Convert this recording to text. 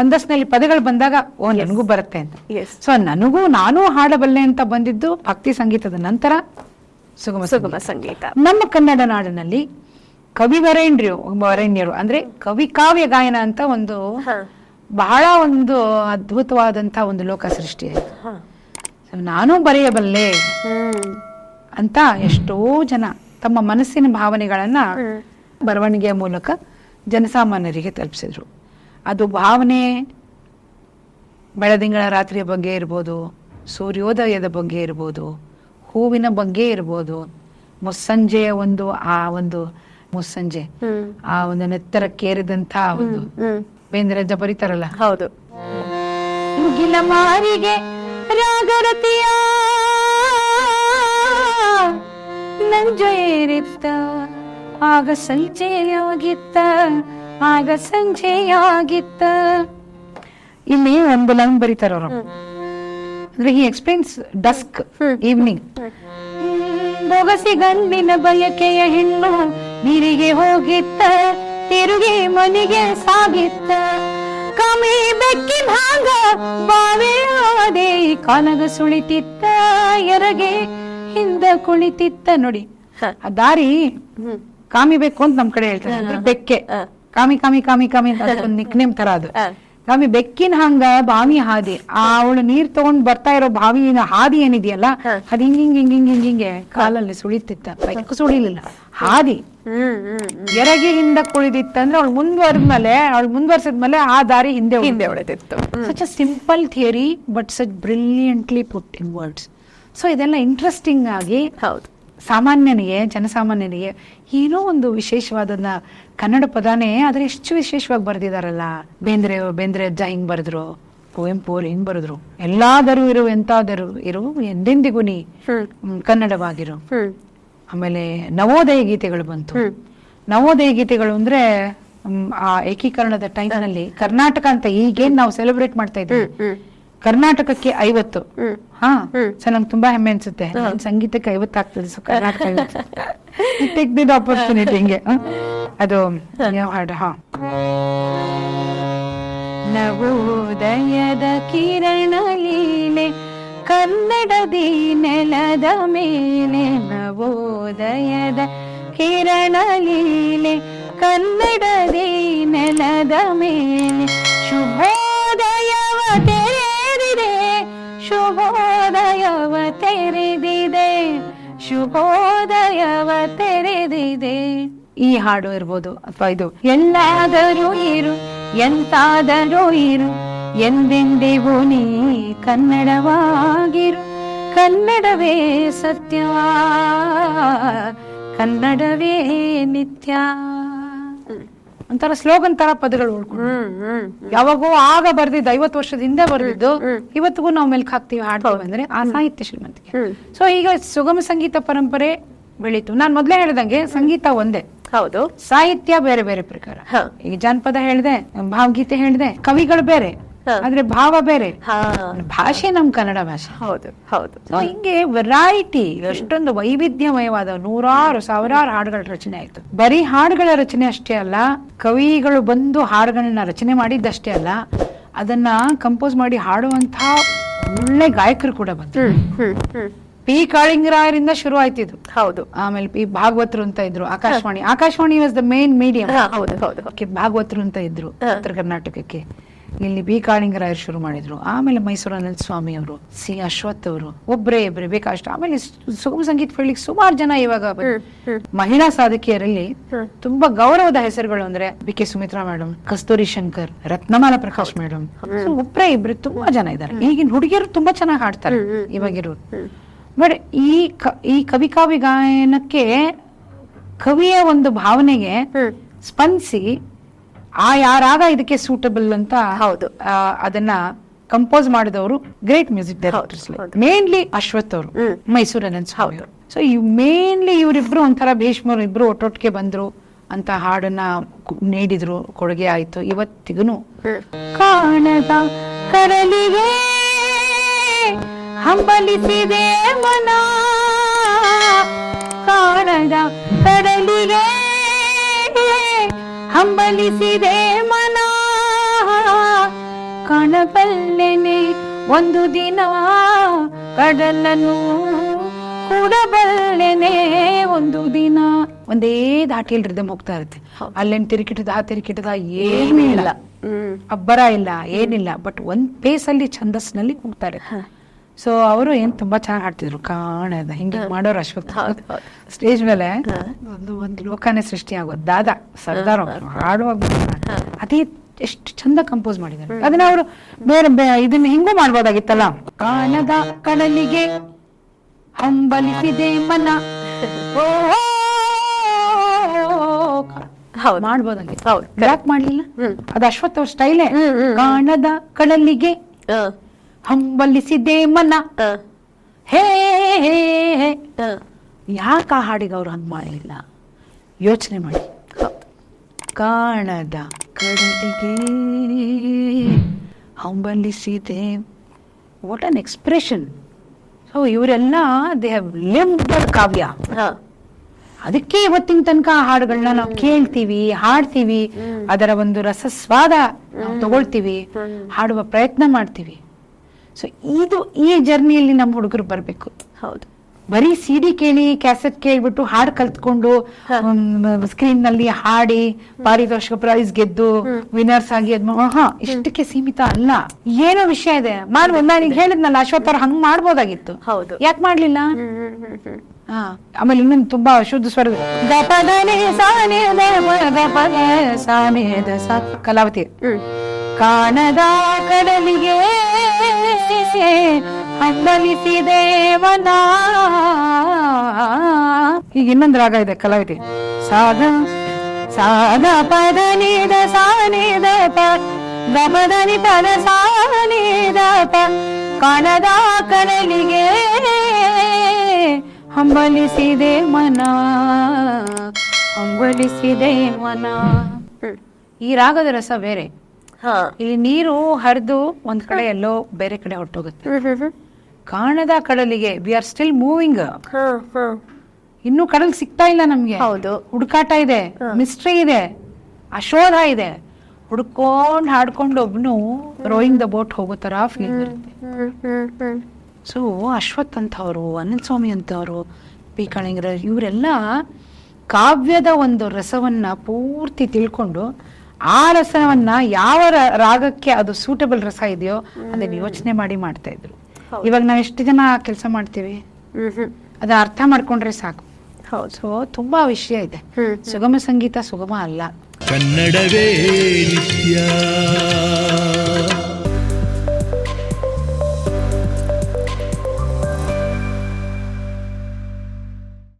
ಛಂದಸ್ನಲ್ಲಿ ಪದಗಳು ಬಂದಾಗ ಓ ನನಗೂ ಬರುತ್ತೆ ಅಂತ. ಸೊ ನನಗೂ ನಾನು ಹಾಡಬಲ್ಲೆ ಅಂತ ಬಂದಿದ್ದು ಭಕ್ತಿ ಸಂಗೀತದ ನಂತರ ಸುಗಮ ಸುಗಮ ಸಂಗೀತ. ನಮ್ಮ ಕನ್ನಡ ನಾಡಿನಲ್ಲಿ ಕವಿ ವರೇಣ್ಯರು ವರೇಣ್ಯರು ಅಂದ್ರೆ ಕವಿ ಕಾವ್ಯ ಗಾಯನ ಅಂತ ಒಂದು ಬಹಳ ಒಂದು ಅದ್ಭುತವಾದಂತಹ ಒಂದು ಲೋಕ ಸೃಷ್ಟಿ ಆಯ್ತು. ನಾನು ಬರೆಯಬಲ್ಲೆ ಅಂತ ಎಷ್ಟೋ ಜನ ತಮ್ಮ ಮನಸ್ಸಿನ ಭಾವನೆಗಳನ್ನ ಬರವಣಿಗೆಯ ಮೂಲಕ ಜನಸಾಮಾನ್ಯರಿಗೆ ತಲುಪಿಸಿದ್ರು. ಅದು ಭಾವನೆ ಬೆಳದಿಂಗಳ ರಾತ್ರಿಯ ಬಗ್ಗೆ ಇರ್ಬೋದು ಸೂರ್ಯೋದಯದ ಬಗ್ಗೆ ಇರ್ಬೋದು ಹೂವಿನ ಬಗ್ಗೆ ಇರ್ಬೋದು ಮುಸ್ಸಂಜೆಯ ಒಂದು ಆ ಒಂದು ಮುಸ್ಸಂಜೆ ಆ ಒಂದು ನೆತ್ತರಕ್ಕೇರಿದಂಥ ಒಂದು ಬೇಂದ್ರಜ್ಜ ಬರೀತಾರಲ್ಲ? ಹೌದು. ಮುಗಿಲ ಮಾರಿಗೆ ರಾಗರತಿಯ ನಂಜೇರಿತ್ತ ಆಗ ಸಂಜೆಯಾಗಿತ್ತ ಆಗ ಸಂಜೆಯಾಗಿತ್ತ. ಇಲ್ಲಿ ಒಂದು ಲೈನ್ ಬರೀತಾರ ಅವರು. ಅಂದ್ರೆ ಹಿ ಎಕ್ಸ್ಪ್ಲೇನ್ಸ್ ಡಸ್ಕ್ ಈವ್ನಿಂಗ್ ಬೊಗಸಿ ಗಂಡಿನ ಬಯಕೆಯ ಹೆಣ್ಣು ನೀರಿಗೆ ಹೋಗಿತ್ತ ತಿರುಗಿ ಮನೆಗೆ ಸಾಗಿತ್ತ. ಕಮಿ ಬೆಕ್ಕಿ ಭಾಗ ಬಾವೆಯಾದೆ ಕಾಲಗ ಸುಳಿತಿತ್ತ ಎರಗೆ ಹಿಂದ ಕುಳಿತಿತ್ತ. ನೋಡಿ ಆ ದಾರಿ ಕಾಮಿ ಬೇಕು ಅಂತ ನಮ್ ಕಡೆ ಹೇಳ್ತಾರೆ. ಬೆಕ್ಕೆ. ಕಾಮಿ ಕಾಮಿ ಕಾಮಿ ಕಾಮಿ ಅಂತ ಒಂದು ನಿಕ್ನೇಮ್ ತರ ಅದು. ಕಾಮಿ ಬೆಕ್ಕಿನ ಹಂಗ ಬಾವಿ ಹಾದಿ. ಆ ಅವಳು ನೀರ್ ತಗೊಂಡ್ ಬರ್ತಾ ಇರೋ ಬಾವಿನ ಹಾದಿ ಏನಿದೆಯಲ್ಲ. ಅದ್ ಹಿಂಗ್ ಹಿಂಗ್ ಹಿಂಗ್ ಹಿಂಗ್ ಹಿಂಗ್ ಹಿಂಗೆ ಕಾಲಲ್ಲಿ ಸುಳಿತಿತ್ತ. ಬೆಕ್ಕು ಸುಳಿಲಿಲ್ಲ. ಹಾದಿ. ಎರಗಿ ಹಿಂದ ಕುಳಿದಿತ್ತಂದ್ರೆ ಅವಳು ಮುಂದುವರೆದ್ಮೇಲೆ ಅವಳು ಮುಂದುವರ್ಸಿದ್ಮೇಲೆ ಆ ದಾರಿ ಹಿಂದೆ ಹಿಂದೆ ಹೊಡೆದಿತ್ತು such a simple theory but such brilliantly put in words so ಇದೆಲ್ಲ ಇಂಟ್ರೆಸ್ಟಿಂಗ್ ಆಗಿ ಹೌದು. ಸಾಮಾನ್ಯನಿಗೆ ಜನಸಾಮಾನ್ಯನಿಗೆ ಏನೋ ಒಂದು ವಿಶೇಷವಾದನ್ನ ಕನ್ನಡ ಪದಾನೇ ಆದ್ರೆ ಎಷ್ಟು ವಿಶೇಷವಾಗಿ ಬರ್ದಿದಾರಲ್ಲ. ಬೇಂದ್ರೆ ಬೇಂದ್ರೆ ಅಜ್ಜ ಹಿಂಗ್ ಬರೆದ್ರು ಕುವೆಂಪು ಅವ್ರು ಹಿಂಗ್ ಬರೆದ್ರು. ಎಲ್ಲಾದರೂ ಇರು ಎಂತಾದರೂ ಇರು ಎಂದೆಂದಿಗೂ ನೀ ಕನ್ನಡವಾಗಿರು. ಆಮೇಲೆ ನವೋದಯ ಗೀತೆಗಳು ಬಂತು. ನವೋದಯ ಗೀತೆಗಳು ಅಂದ್ರೆ ಆ ಏಕೀಕರಣದ ಟೈಮ್ನಲ್ಲಿ ಕರ್ನಾಟಕ ಅಂತ ಈಗೇನ್ ನಾವು ಸೆಲೆಬ್ರೇಟ್ ಮಾಡ್ತಾ ಇದ್ದೀವಿ. ಕರ್ನಾಟಕಕ್ಕೆ ಐವತ್ತು. ಹಾ. ಸೊ ನಂಗೆ ತುಂಬಾ ಹೆಮ್ಮೆ ಅನ್ಸುತ್ತೆ. ನನ್ ಸಂಗೀತಕ್ಕೆ ಐವತ್ತು ಆಗ್ತದೆ so Karnataka take the opportunity ಹಿಂಗೆ. ಅದು ಹಾಡು ಹಾ. ನವೋದಯದ ಕಿರಣ ಲೀಲೆ ಕನ್ನಡದಿ ನೆಲದ ಮೇಲೆ ನವೋದಯದ ಕಿರಣ ಲೀಲೆ ಕನ್ನಡದಿ ನೆಲದ ಮೇಲೆ ಶುಭೋದಯವ ಶುಭೋದಯವ ತೆರೆದಿದೆ ಶುಭೋದಯವ ತೆರೆದಿದೆ. ಈ ಹಾಡು ಇರ್ಬೋದು ಅಥವಾ ಇದು, ಎಲ್ಲಾದರೂ ಇರು, ಎಂತಾದರೂ ಇರು, ಎಂದೆಂದಿಗೂ ನೀ ಕನ್ನಡವಾಗಿರು, ಕನ್ನಡವೇ ಸತ್ಯವಾ, ಕನ್ನಡವೇ ನಿತ್ಯ. ಒಂಥರ ಸ್ಲೋಗನ್ ತರ ಪದಗಳು ಉಳ್ಕೊಂಡು. ಯಾವಾಗೋ ಆಗ ಬರ್ದಿದ್ದು ಐವತ್ತು ವರ್ಷದ ಹಿಂದೆ ಬರ್ದಿದ್ದು ಇವತ್ತಿಗೂ ನಾವು ಮೆಲ್ಕ್ ಹಾಕ್ತಿವಿ ಹಾಡ್ತೀವಿ ಅಂದ್ರೆ ಆ ಸಾಹಿತ್ಯ ಶ್ರೀಮಂತಿಕೆ. ಸೊ ಈಗ ಸುಗಮ ಸಂಗೀತ ಪರಂಪರೆ ಬೆಳೀತು. ನಾನು ಮೊದ್ಲೇ ಹೇಳ್ದಂಗೆ ಸಂಗೀತ ಒಂದೇ. ಹೌದು. ಸಾಹಿತ್ಯ ಬೇರೆ ಬೇರೆ ಪ್ರಕಾರ. ಈಗ ಜಾನಪದ ಹೇಳಿದೆ ಭಾವಗೀತೆ ಹೇಳಿದೆ ಕವಿಗಳು ಬೇರೆ. ಆದ್ರೆ ಭಾವ ಬೇರೆ. ಭಾಷೆ ನಮ್ ಕನ್ನಡ ಭಾಷೆ. ಹೌದು ಹೌದು. ಹಿಂಗೆ ವೆರೈಟಿ ಎಷ್ಟೊಂದು ವೈವಿಧ್ಯಮಯವಾದ ನೂರಾರು ಸಾವಿರಾರು ಹಾಡುಗಳ ರಚನೆ ಆಯ್ತು. ಬರೀ ಹಾಡುಗಳ ರಚನೆ ಅಷ್ಟೇ ಅಲ್ಲ ಕವಿಗಳು ಬಂದು ಹಾಡುಗಳನ್ನ ರಚನೆ ಮಾಡಿದ್ದಷ್ಟೇ ಅಲ್ಲ ಅದನ್ನ ಕಂಪೋಸ್ ಮಾಡಿ ಹಾಡುವಂತಹ ಒಳ್ಳೆ ಗಾಯಕರು ಕೂಡ ಬಂದ್ರು. ಪಿ ಕಾಳಿಂಗರಾಯರಿಂದ ಶುರು ಆಯ್ತಿದ್ದು ಹೌದು. ಆಮೇಲೆ ಪಿ ಭಾಗವತರು ಅಂತ ಇದ್ರು Akashvani. Akashvani was the main medium ಹೌದು ಹೌದು. ಭಾಗವತರು ಅಂತ ಇದ್ರು ಉತ್ತರ ಕರ್ನಾಟಕಕ್ಕೆ. ಇಲ್ಲಿ ಬಿ ಕಾಳಿಂಗರಾಯರು ಶುರು ಮಾಡಿದ್ರು. ಆಮೇಲೆ ಮೈಸೂರು ಅನಂತ ಸ್ವಾಮಿ ಅವರು ಸಿ ಅಶ್ವಥ್ ಅವರು ಒಬ್ಬರೇ ಇಬ್ಬರೇ ಬೇಕಷ್ಟು ಆಮೇಲೆ ಸುಗಮ ಸಂಗೀತ ಫೀಲ್ಡ್ ಸುಮಾರು ಜನ ಇವಾಗ. ಮಹಿಳಾ ಸಾಧಕಿಯರಲ್ಲಿ ತುಂಬಾ ಗೌರವದ ಹೆಸರುಗಳು ಅಂದ್ರೆ B K Sumitra madam Kasturi Shankar Ratnamala Prakash madam ಒಬ್ಬರೇ ಇಬ್ರು ತುಂಬಾ ಜನ ಇದ್ದಾರೆ. ಈಗಿನ ಹುಡುಗಿಯರು ತುಂಬಾ ಚೆನ್ನಾಗಿ ಹಾಡ್ತಾರೆ ಇವಾಗಿರು ಇವಾಗಿರೋರು. ಬಟ್ ಈ ಕ- ಈ ಕವಿ ಕಾವ್ಯ ಗಾಯನಕ್ಕೆ ಕವಿಯ ಒಂದು ಭಾವನೆಗೆ ಸ್ಪಂದಿಸಿ ಆ ಯಾರಾಗ ಇದಕ್ಕೆ ಸೂಟಬಲ್ ಅಂತ ಹೌದು. ಅದನ್ನ ಕಂಪೋಸ್ ಮಾಡಿದವರು great music directors mainly Ashwath ಅವರು ಮೈಸೂರ್ ಮೈಸೂರು ಹೌದು. ಸೊ ಈ ಮೇನ್ಲಿ ಇವರಿಬ್ರು ಒಂಥರ ಭೀಷ್ಮರು ಇಬ್ರು ಒಟ್ಟೊಟ್ಟಿಗೆ ಬಂದ್ರು ಅಂತ ಹಾಡನ್ನ ನೀಡಿದ್ರು ಕೊಡುಗೆ ಆಯ್ತು. ಇವತ್ತಿಗೂ ಕಾಣದ ಕರಲಿಗೆ ಹಂಬಲಿಸಿದೆ ಮನ. ಕಾಣದ ಕರಲಿಗೆ ಹಂಬಲಿಸಿದೆ ಮನ ಕಾಣಬಲ್ಲೆನೆ ಒಂದು ದಿನ ಕಡಲನ್ನು ಕೂಡಬಲ್ಲೆನೆ ಒಂದು ದಿನ. ಒಂದೇ ದಾಟಿಯಲ್ಲಿ ರಿದಮ್ ಹೋಗ್ತಾ ಇರುತ್ತೆ. ಅಲ್ಲೇನು ತಿರುಕಿಟದ ಆ ತಿರುಕಿಟದ ಏನೂ ಇಲ್ಲ. ಅಬ್ಬರ ಇಲ್ಲ ಏನಿಲ್ಲ. ಬಟ್ ಒಂದ್ ಪೇಸಲ್ಲಿ ಅಲ್ಲಿ ಛಂದಸ್ನಲ್ಲಿ ಹೋಗ್ತಾರೆ ಸೊ ಅವರು ಏನ್ ತುಂಬಾ ಚೆನ್ನಾಗಿ ಹಾಡ್ತಿದ್ರು. ಕಾಣದ ಹಿಂಗೆ ಮಾಡೋರು ಹೌದು. ಸ್ಟೇಜ್ ಮೇಲೆ ಒಂದು ಒಂದು ಲೋಕನೇ ಸೃಷ್ಟಿ ಆಗೋದು ದಾದಾ ಸರ್ದಾರ್ ಹಾಡುವಾಗ. ಅದೇ ಎಷ್ಟು ಚಂದ ಕಂಪೋಸ್ ಮಾಡಿದ್ದಾರೆ. ಅದನ್ನ ಅವರು ಬೇರೆ ಇದನ್ನ ಹಿಂಗೂ ಮಾಡ್ಬೋದಾಗಿತ್ತಲ್ಲ. ಕಾಣದ ಕಡಲಿಗೆ ಹಂಬಲಿಸಿದೆ ಮನ. ಮಾಡ್ಬೋದಾಗಿತ್ತು ಯಾಕೆ ಮಾಡ್ಲಿಲ್ಲ. ಅದು ಅಶ್ವತ್ಥ ಅವ್ರ ಸ್ಟೈಲೇ. ಕಾಣದ ಕಡಲಿಗೆ ಹಂಬಲಿಸಿದೆ ಮನ. ಹೇ. ಹೇ ಹೇ. ಯಾಕೆ ಆ ಹಾಡಿಗೆ ಅವ್ರು ಹಂಗೆ ಮಾಡಲಿಲ್ಲ? ಯೋಚನೆ ಮಾಡಿ. ಕಾಣದ ಕಡಲಿಗೆ ಹಂಬಲಿಸಿದೆ. ವಾಟ್ ಅನ್ ಎಕ್ಸ್ಪ್ರೆಷನ್ ಸೊ ಇವರೆಲ್ಲ ದೇ ಹ್ಯಾವ್ ಲಿಂಬರ್ ಕಾವ್ಯ. ಹ, ಅದಕ್ಕೆ ಇವತ್ತಿನ ತನಕ ಆ ಹಾಡುಗಳನ್ನ ನಾವು ಕೇಳ್ತೀವಿ ಹಾಡ್ತೀವಿ ಅದರ ಒಂದು ರಸಸ್ವಾದ ನಾವು ತಗೊಳ್ತೀವಿ ಹಾಡುವ ಪ್ರಯತ್ನ ಮಾಡ್ತೀವಿ. ಸೊ ಇದು ಈ ಜರ್ನಿಯಲ್ಲಿ ನಮ್ಮ ಹುಡುಗರು ಬರಬೇಕು. ಹೌದು. ಬರೀ ಸಿಡಿ ಕೇಳಿ ಕ್ಯಾಸೆಟ್ ಕೇಳ್ಬಿಟ್ಟು ಹಾಡ್ ಕಲ್ತ್ಕೊಂಡು ಸ್ಕ್ರೀನ್ನಲ್ಲಿ ಹಾಡಿ ಪಾರಿತೋಷಿಕ ಪ್ರೈಸ್ ಗೆದ್ದು ವಿನರ್ಸ್ ಆಗಿ ಹಾ ಇಷ್ಟಕ್ಕೆ ಸೀಮಿತ ಅಲ್ಲ. ಏನೋ ವಿಷಯ ಇದೆ. ನಾನು ಈಗ ಹೇಳಿದ್ನಲ್ಲ ಅಶ್ವಥ್ ಅವ್ರ ಹಂಗ್ ಮಾಡ್ಬೋದಾಗಿತ್ತು. ಹೌದು. ಯಾಕೆ ಮಾಡ್ಲಿಲ್ಲ? ಆಮೇಲೆ ಇನ್ನೊಂದು ತುಂಬಾ ಶುದ್ಧ ಸ್ವರ ಕಲಾವತಿ. ಕಾಣದ ಕಡಲಿಗೆ ಹಂಬಲಿಸಿದೆ ವನ ಈಗ ಇನ್ನೊಂದು ರಾಗ ಇದೆ, ಕಲಾವಿದೆ. ಸಾದ ಸಾಧ ಪದ ನೀದ ಸಾನಿದ ಪ. ಗಪದನಿ ಪದ ಸಾನಿದ ಕಾಣದ ಕಡಲಿಗೆ ಹಂಬಲಿಸಿದೆ ಮನ ಹಂಬಲಿಸಿದೆ ಮನ ಈ ರಾಗದ ರಸ ಬೇರೆ. ಇಲ್ಲಿ ನೀರು ಹರಿದು ಒಂದ್ ಕಡೆ ಎಲ್ಲೋ ಬೇರೆ ಕಡೆ ಹೊರಟೋಗುತ್ತೆ. ಕಾಣದ ಕಡಲಿಗೆ ವಿ ಆರ್ ಸ್ಟಿಲ್ ಮೂವಿಂಗ್ ಇನ್ನು ಕಡಲ್ ಸಿಗ್ತಾ ಇಲ್ಲ ನಮ್ಗೆ. ಹೌದು. ಹುಡುಕಾಟ ಇದೆ ಮಿಸ್ಟ್ರಿ ಇದೆ ಅಶೋಧ ಇದೆ. ಹುಡ್ಕೊಂಡ್ ಹಾಡ್ಕೊಂಡು ಒಬ್ನು ರೋಯಿಂಗ್ ದ ಬೋಟ್ ಹೋಗೋ ತರ ಫೀಲ್ ಬರುತ್ತೆ. ಸೊ ಅಶ್ವಥ್ ಅಂತವರು ಅನಂತ ಸ್ವಾಮಿ ಅಂತವರು ಪಿ ಕಳಿಂಗರ ಇವರೆಲ್ಲ ಕಾವ್ಯದ ಒಂದು ರಸವನ್ನ ಪೂರ್ತಿ ತಿಳ್ಕೊಂಡು ಆ ರಸವನ್ನ ಯಾವ ರ- ರಾಗಕ್ಕೆ ಅದು ಸೂಟಬಲ್ ರಸ ಇದೆಯೋ ಅದನ್ನ ಯೋಚನೆ ಮಾಡಿ ಮಾಡ್ತಾ ಇದ್ರು. ಇವಾಗ ನಾವು ಎಷ್ಟು ಜನ ಕೆಲಸ ಮಾಡ್ತೀವಿ? ಅದ ಅರ್ಥ ಮಾಡ್ಕೊಂಡ್ರೆ ಸಾಕು. ಹೌದು. ಸೊ ತುಂಬಾ ವಿಷಯ ಇದೆ. ಸುಗಮ ಸಂಗೀತ ಸುಗಮ ಅಲ್ಲ. ಕನ್ನಡವೇ ನಿತ್ಯ.